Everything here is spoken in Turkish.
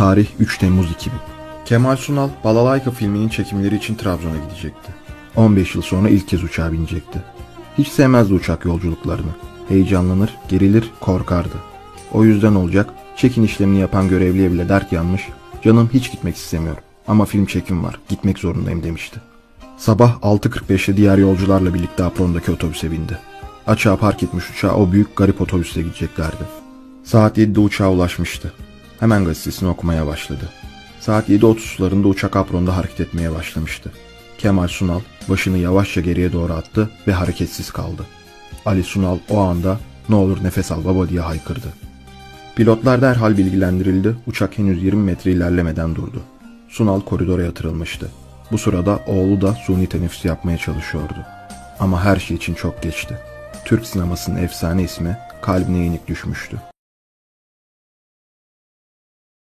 Tarih 3 Temmuz 2000. Kemal Sunal, Balalayka filminin çekimleri için Trabzon'a gidecekti. 15 yıl sonra ilk kez uçağa binecekti. Hiç sevmezdi uçak yolculuklarını. Heyecanlanır, gerilir, korkardı. O yüzden olacak, çekin işlemini yapan görevliye bile dert yanmış, canım hiç gitmek istemiyor ama film çekim var, gitmek zorundayım demişti. Sabah 6.45'te diğer yolcularla birlikte aprondaki otobüse bindi. Açığa park etmiş uçağa o büyük garip otobüsle gideceklerdi. Saat 7'de uçağa ulaşmıştı. Hemen gazetesini okumaya başladı. Saat 7.30 sularında uçak apronda hareket etmeye başlamıştı. Kemal Sunal başını yavaşça geriye doğru attı ve hareketsiz kaldı. Ali Sunal o anda ne olur nefes al baba diye haykırdı. Pilotlar derhal bilgilendirildi, uçak henüz 20 metre ilerlemeden durdu. Sunal koridora yatırılmıştı. Bu sırada oğlu da suni teneffüs yapmaya çalışıyordu. Ama her şey için çok geçti. Türk sinemasının efsane ismi kalbine yenik düşmüştü.